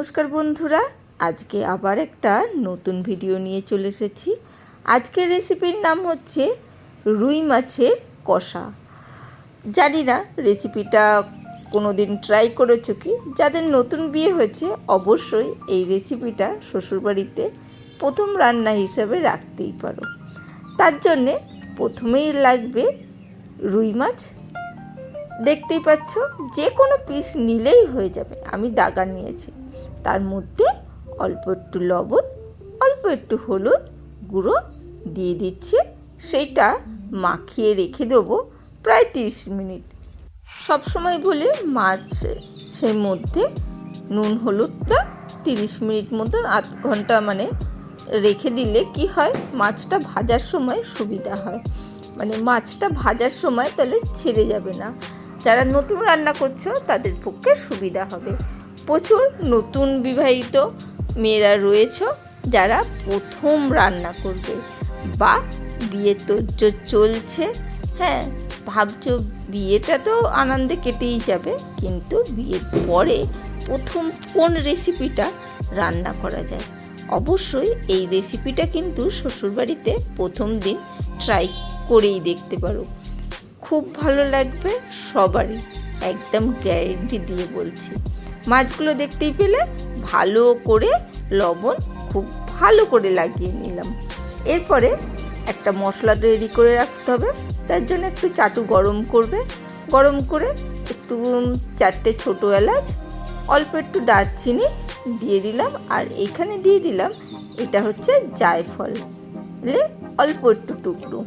নমস্কার বন্ধুরা, আজকে আবার একটা নতুন ভিডিও নিয়ে চলে এসেছি। আজকের রেসিপির নাম হচ্ছে রুই মাছের কষা। জানি না, রেসিপিটা কোনো দিন ট্রাই করেছ কি? যাদের নতুন বিয়ে হয়েছে, অবশ্যই এই রেসিপিটা শ্বশুরবাড়িতে প্রথম রান্না হিসাবে রাখতেই পারো। তার জন্যে প্রথমেই লাগবে রুই মাছ। দেখতেই পাচ্ছ, যে কোনো পিস নিলেই হয়ে যাবে। আমি দাগা নিয়েছি। তার মধ্যে অল্প একটু লবণ, অল্প একটু হলুদ গুঁড়ো দিয়ে দিচ্ছি। সেইটা মাখিয়ে রেখে দেবো প্রায় তিরিশ মিনিট। সবসময় বলি মাছের মধ্যে নুন, হলুদটা তিরিশ মিনিট মতন, আধ ঘণ্টা মানে রেখে দিলে কি হয়? মাছটা ভাজার সময় সুবিধা হয়। মানে মাছটা ভাজার সময় তাহলে ছেড়ে যাবে না। যারা নতুন রান্না করছ তাদের পক্ষে সুবিধা হবে। প্রচুর নতুন বিবাহিত মেয়েরা রয়েছে যারা প্রথম রান্না করবে বা বিয়ে তো চলছে। হ্যাঁ ভাবছ বিয়েটা তো আনন্দে কেটেই যাবে, কিন্তু বিয়ের পরে প্রথম কোন রেসিপিটা রান্না করা যায়? অবশ্যই এই রেসিপিটা কিন্তু শ্বশুরবাড়িতে প্রথম দিন ট্রাই করেই দেখতে পারো। খুব ভালো লাগবে সবারই, একদম গ্যারেন্টি দিয়ে বলছি। মাছগুলো দেখতেই পেলে ভালো করে লবণ খুব ভালো করে লাগিয়ে নিলাম। এরপরে একটা মশলা রেডি করে রাখতে হবে, তার জন্য একটু চাটু গরম করবে। গরম করে একটু চারটে ছোটো এলাচ, অল্প একটু দারচিনি দিয়ে দিলাম, আর এখানে দিয়ে দিলাম এটা হচ্ছে জায়ফল অল্প একটু টুকরো।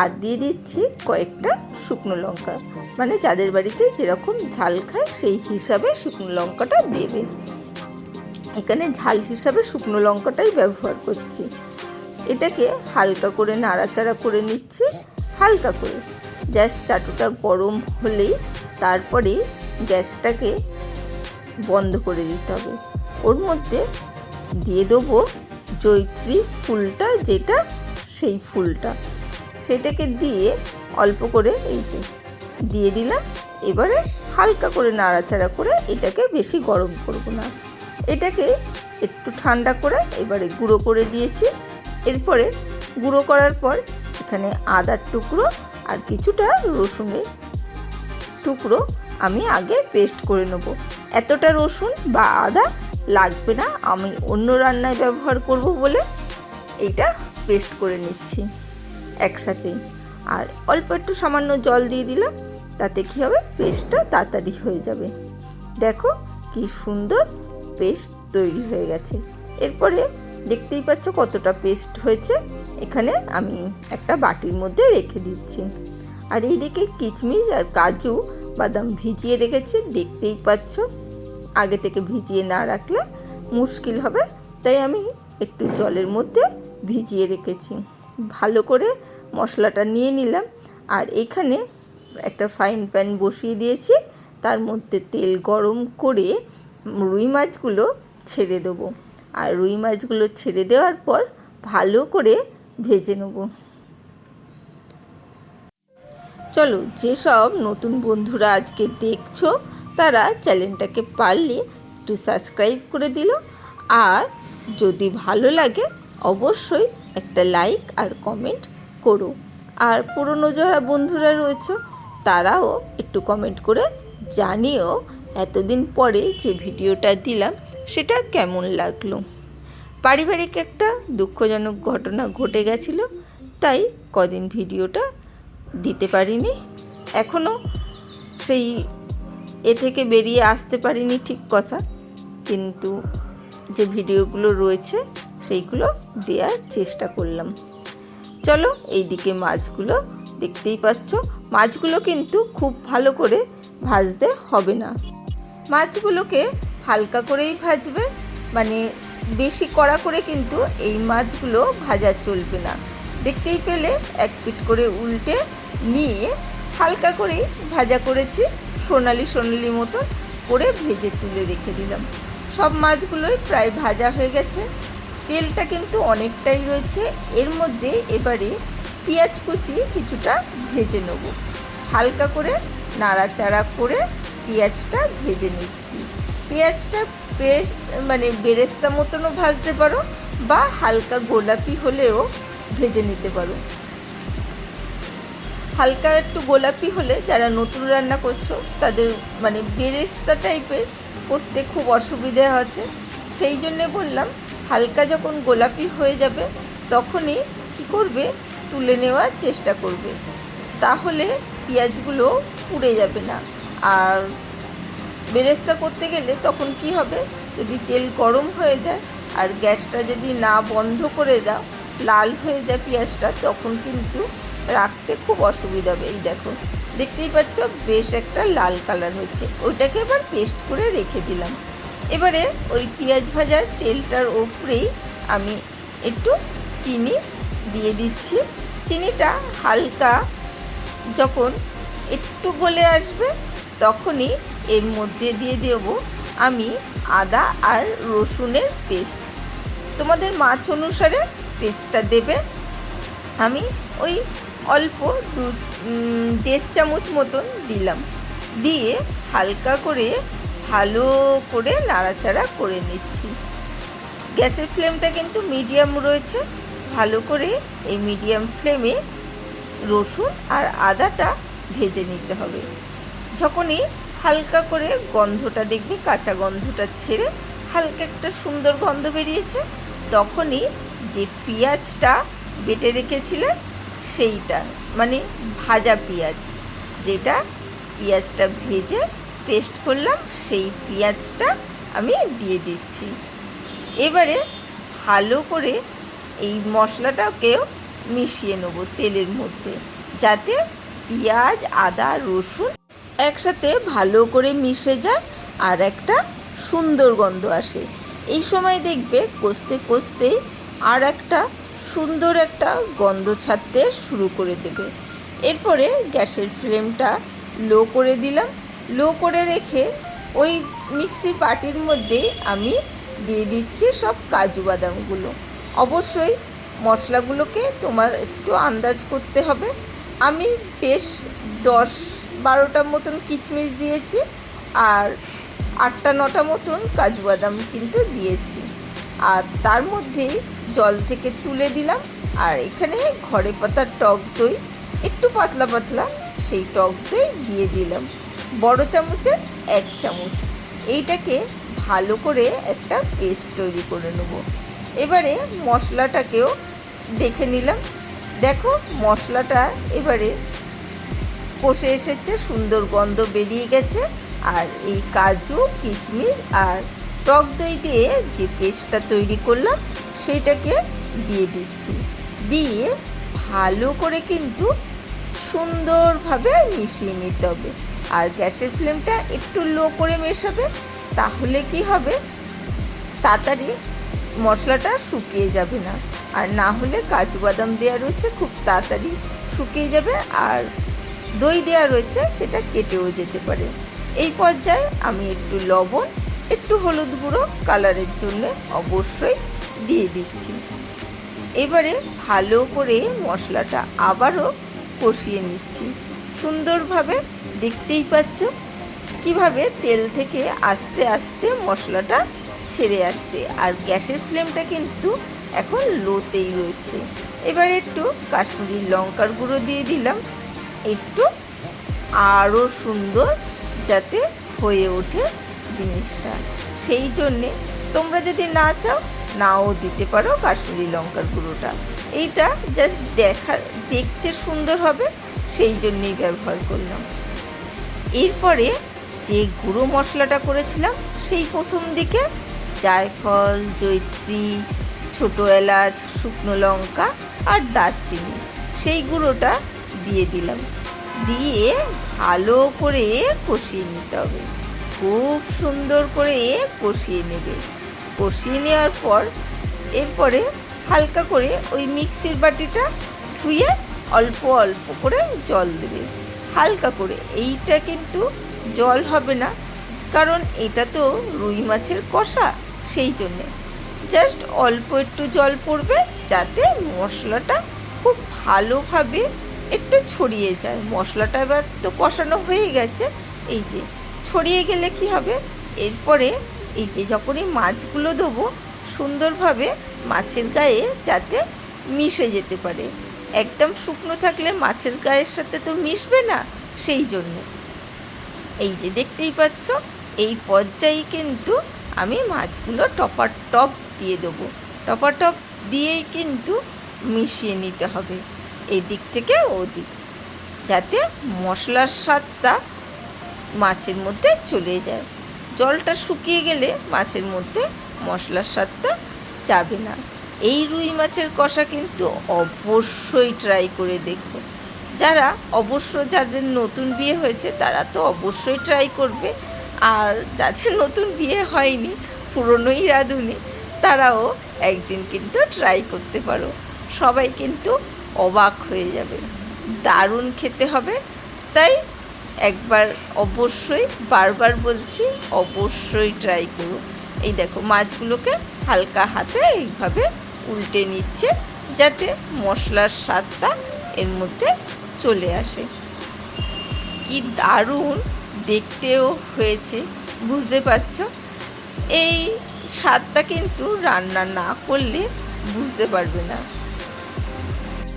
আর দিয়ে দিচ্ছি কয়েকটা শুকনো লঙ্কা। মানে যাদের বাড়িতে যেরকম ঝাল খায় সেই হিসাবে শুকনো লঙ্কাটা দেবে। এখানে ঝাল হিসাবে শুকনো লঙ্কাটাই ব্যবহার করছি। এটাকে হালকা করে নাড়াচাড়া করে নিচ্ছি, হালকা করে। গ্যাস চাটুটা গরম হলেই তারপরে গ্যাসটাকে বন্ধ করে দিতে হবে। ওর মধ্যে দিয়ে দেবো জৈত্রী ফুলটা, যেটা সেই ফুলটা। সেটাকে দিয়ে অল্প করে এই যে দিয়ে দিলাম। এবারে হালকা করে নাড়াচাড়া করে এটাকে বেশি গরম করব না। এটাকে একটু ঠান্ডা করে এবারে গুঁড়ো করে দিয়েছি এরপরে গুঁড়ো করার পর এখানে আদার টুকরো আর কিছুটা রসুনের টুকরো আমি আগে পেস্ট করে নেব। এতটা রসুন বা আদা লাগবে না। আমি অন্য রান্নায় ব্যবহার করব বলে এটা পেস্ট করে নিচ্ছি। একসাথেই আর অল্প একটু সামান্য জল দিয়ে দিলাম, তাতে কী হবে? পেস্টটা তাড়াতাড়ি হয়ে যাবে। দেখো কি সুন্দর পেস্ট তৈরি হয়ে গেছে। এরপরে দেখতেই পাচ্ছ কতটা পেস্ট হয়েছে। এখানে আমি একটা বাটির মধ্যে রেখে দিচ্ছি। আর এইদিকে কিচমিচ আর কাজু বাদাম ভিজিয়ে রেখেছি, দেখতেই পাচ্ছ। আগে থেকে ভিজিয়ে না রাখলে মুশকিল হবে, তাই আমি একটু জলের মধ্যে ভিজিয়ে রেখেছি। ভালো করে মশলাটা নিয়ে নিলাম। আর এখানে একটা ফাইন প্যান বসিয়ে দিয়েছি। তার মধ্যে তেল গরম করে রুই মাছগুলো ছেড়ে দেবো। আর রুই মাছগুলো ছেড়ে দেওয়ার পর ভালো করে ভেজে নেব। চলো, যেসব নতুন বন্ধুরা আজকে দেখছ, তারা চ্যানেলটাকে পারলে একটু সাবস্ক্রাইব করে দিল। আর যদি ভালো লাগে, অবশ্যই একটা লাইক আর কমেন্ট করো। আর পুরনো যারা বন্ধুরা রয়েছে, তারাও একটু কমেন্ট করে জানিও এতদিন পরে যে ভিডিওটা দিলাম, সেটা কেমন লাগল। পারিবারিক একটা দুঃখজনক ঘটনা ঘটে গেছিল, তাই কদিন ভিডিওটা দিতে পারিনি। এখনও সেই এ থেকে বেরিয়ে আসতে পারিনি ঠিক কথা, কিন্তু যে ভিডিওগুলো রয়েছে সেইগুলো দেওয়ার চেষ্টা করলাম। চলো এইদিকে মাছগুলো দেখতেই পাচ্ছ। মাছগুলো কিন্তু খুব ভালো করে ভাজতে হবে না। মাছগুলোকে হালকা করেই ভাজবে মানে বেশি কড়া করে কিন্তু এই মাছগুলো ভাজা চলবে না। দেখতেই পেলে এক পিট করে উল্টে নিয়ে হালকা করেই ভাজা করেছি, সোনালি সোনালি মতন করে ভেজে তুলে রেখে দিলাম। সব মাছগুলোই প্রায় ভাজা হয়ে গেছে। তেলটা কিন্তু অনেকটাই রয়েছে। এর মধ্যে এবারে পেঁয়াজ কুচি কিছুটা ভেজে নেব। হালকা করে নাড়াচাড়া করে পেঁয়াজটা ভেজে নিচ্ছি। পেঁয়াজটা বেশ মানে বেরেস্তা মতনও ভাজতে পারো বা হালকা গোলাপি হলেও ভেজে নিতে পারো। হালকা একটু গোলাপি হলে যারা নতুন রান্না করছ, তাদের মানে বেরেস্তা টাইপের করতে খুব অসুবিধে হচ্ছে। সেই জন্যে বললাম হালকা যখন গোলাপি হয়ে যাবে, তখনই কি করবে? তুলে নেওয়ার চেষ্টা করবে। তাহলে পেঁয়াজগুলো পুড়ে যাবে না। আর বেরেস্তা করতে গেলে তখন কি হবে? যদি তেল গরম হয়ে যায় আর গ্যাসটা যদি না বন্ধ করে দাও, লাল হয়ে যায় পেঁয়াজটা, তখন কিন্তু রাখতে খুব অসুবিধা হবে। এই দেখো, দেখতেই পাচ্ছ বেশ একটা লাল কালার হচ্ছে ওইটাকে এবার পেস্ট করে রেখে দিলাম। এবারে ওই পেঁয়াজ ভাজার তেলটার ওপরেই আমি একটু চিনি দিয়ে দিচ্ছি। চিনিটা হালকা যখন একটু গলে আসবে তখনই এর মধ্যে দিয়ে দেব আমি আদা আর রসুনের পেস্ট। তোমাদের মাছ অনুসারে পেস্টটা দেবে। আমি ওই অল্প দু দেড় চামচ মতন দিলাম। দিয়ে হালকা করে ভালো করে নাড়াচাড়া করে নিচ্ছি। গ্যাসের ফ্লেমটা কিন্তু মিডিয়াম রয়েছে। ভালো করে এই মিডিয়াম ফ্লেমে রসুন আর আদাটা ভেজে নিতে হবে। যখনই হালকা করে গন্ধটা দেখবে, কাঁচা গন্ধটা ছেড়ে হালকা একটা সুন্দর গন্ধ বেরিয়েছে, তখনই যে পেঁয়াজটা বেটে রেখেছিলে সেইটা মানে ভাজা পেঁয়াজ, যেটা পেঁয়াজটা ভেজে পেস্ট করলাম, সেই পেঁয়াজটা আমি দিয়ে দিচ্ছি। এবারে ভালো করে এই মশলাটাকেও মিশিয়ে নেব তেলের মধ্যে, যাতে পেঁয়াজ, আদা, রসুন একসাথে ভালো করে মিশে যায় আর একটা সুন্দর গন্ধ আসে। এই সময় দেখবে কষতে কষতে আর একটা সুন্দর একটা গন্ধ ছাড়তে শুরু করে দেবে। এরপরে গ্যাসের ফ্লেমটা লো করে দিলাম। লো করে রেখে ওই মিক্সি পাটির মধ্যে আমি দিয়ে দিচ্ছি সব কাজু বাদামগুলো। অবশ্যই মশলাগুলোকে তোমার একটু আন্দাজ করতে হবে। আমি বেশ দশ বারোটা মতন কিচমিচ দিয়েছি আর আটটা নটা মতন কাজু বাদাম কিন্তু দিয়েছি। আর তার মধ্যে জল থেকে তুলে দিলাম। আর এখানে ঘরে পাতার টক দই, একটু পাতলা পাতলা সেই টক দই দিয়ে দিলাম। বড় চামচের এক চামচ। এইটাকে ভালো করে একটা পেস্ট তৈরি করে নেব। এবারে মশলাটাকেও দেখে নিলাম। দেখো, মশলাটা এবারে কষে এসেছে, সুন্দর গন্ধ বেরিয়ে গেছে। আর এই কাজু, কিচমিচ আর টক দই দিয়ে যে পেস্টটা তৈরি করলাম সেইটাকে দিয়ে দিচ্ছি। দিয়ে ভালো করে কিন্তু সুন্দরভাবে মিশিয়ে নিতে হবে। আর গ্যাসের ফ্লেমটা একটু লো করে মেশাবে, তাহলে কি হবে? তাড়াতাড়ি মশলাটা শুকিয়ে যাবে না। আর না হলে কাজু বাদাম দেওয়া রয়েছে, খুব তাড়াতাড়ি শুকিয়ে যাবে। আর দই দেওয়া রয়েছে, সেটা কেটেও যেতে পারে। এই পর্যায়ে আমি একটু লবণ, একটু হলুদ গুঁড়ো কালারের জন্য অবশ্যই দিয়ে দিচ্ছি। এবারে ভালো করে মশলাটা আবারও কষিয়ে নিচ্ছি। সুন্দরভাবে দেখতেই পাচ্ছ। কীভাবে তেল থেকে আস্তে আস্তে মশলাটা ছেড়ে আসছে। আর গ্যাসের ফ্লেমটা কিন্তু এখন লোতেই রয়েছে। এবারে একটু কাশ্মীরি লঙ্কার গুঁড়ো দিয়ে দিলাম। একটু আরও সুন্দর যাতে হয়ে ওঠে জিনিসটা। সেই জন্যে তোমরা যদি না চাও, নাও দিতে পারো কাশ্মীরি লঙ্কার গুঁড়োটা। এইটা জাস্ট দেখা, দেখতে সুন্দর হবে। সেই জন্যেই ব্যবহার করলাম। এরপরে যে গুঁড়ো মশলাটা করেছিলাম, সেই প্রথম দিকে জায়ফল জৈত্রী ছোটো এলাচ, শুকনো লঙ্কা আর দারচিনি, সেই গুঁড়োটা দিয়ে দিলাম। দিয়ে ভালো করে কষিয়ে নিতে হবে। খুব সুন্দর করে কষিয়ে নেবে। কষিয়ে নেওয়ার পর এরপরে হালকা করে ওই মিক্সির বাটিটা ধুয়ে অল্প অল্প করে জল দেবে। হালকা করে। এইটা কিন্তু জল হবে না, কারণ এটা তো রুই মাছের কষা সেই জন্যে। জাস্ট অল্প একটু জল পড়বে যাতে মশলাটা খুব ভালোভাবে একটু ছড়িয়ে যায়। মশলাটা এবার তো কষানো হয়ে গেছে। এই যে, ছড়িয়ে গেলে কি হবে? এরপরে এই যে যখনই মাছগুলো দেবো, সুন্দরভাবে মাছের গায়ে যাতে মিশে যেতে পারে। একদম শুকনো থাকলে মাছের গায়ের সাথে তো মিশবে না, সেই জন্য। এই যে দেখতেই পাচ্ছ, এই পর্যায়ে কিন্তু আমি মাছগুলো টপার টপ দিয়ে দেবো। টপার টপ দিয়েই কিন্তু মিশিয়ে নিতে হবে এই দিক থেকে ওদিক, যাতে মশলার স্বাদটা মাছের মধ্যে চলে যায়। জলটা শুকিয়ে গেলে মাছের মধ্যে মশলার স্বাদটা যাবে না। এই রুই মাছের কষা কিন্তু অবশ্যই ট্রাই করে দেখো। যারা অবশ্য যাদের নতুন বিয়ে হয়েছে, তারা তো অবশ্যই ট্রাই করবে। আর যাদের নতুন বিয়ে হয়নি, পুরনোই রাঁধুনি, তারাও একদিন কিন্তু ট্রাই করতে পারো। সবাই কিন্তু অবাক হয়ে যাবে। দারুণ খেতে হবে। তাই একবার অবশ্যই, বারবার বলছি, অবশ্যই ট্রাই করো। এই দেখো মাছগুলোকে হালকা হাতে এইভাবে উল্টে নিচ্ছে যাতে মশলার স্বাদটা এর মধ্যে চলে আসে। কি দারুণ দেখতেও হয়েছে, বুঝতে পারছ? এই স্বাদটা কিন্তু রান্না না করলে বুঝতে পারবে না।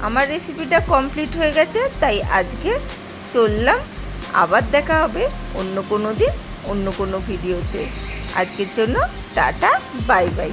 আমার রেসিপিটা কমপ্লিট হয়ে গেছে, তাই আজকে চললাম। আবার দেখা হবে অন্য কোনো দিন, অন্য কোনো ভিডিওতে আজকের জন্য টাটা বাই বাই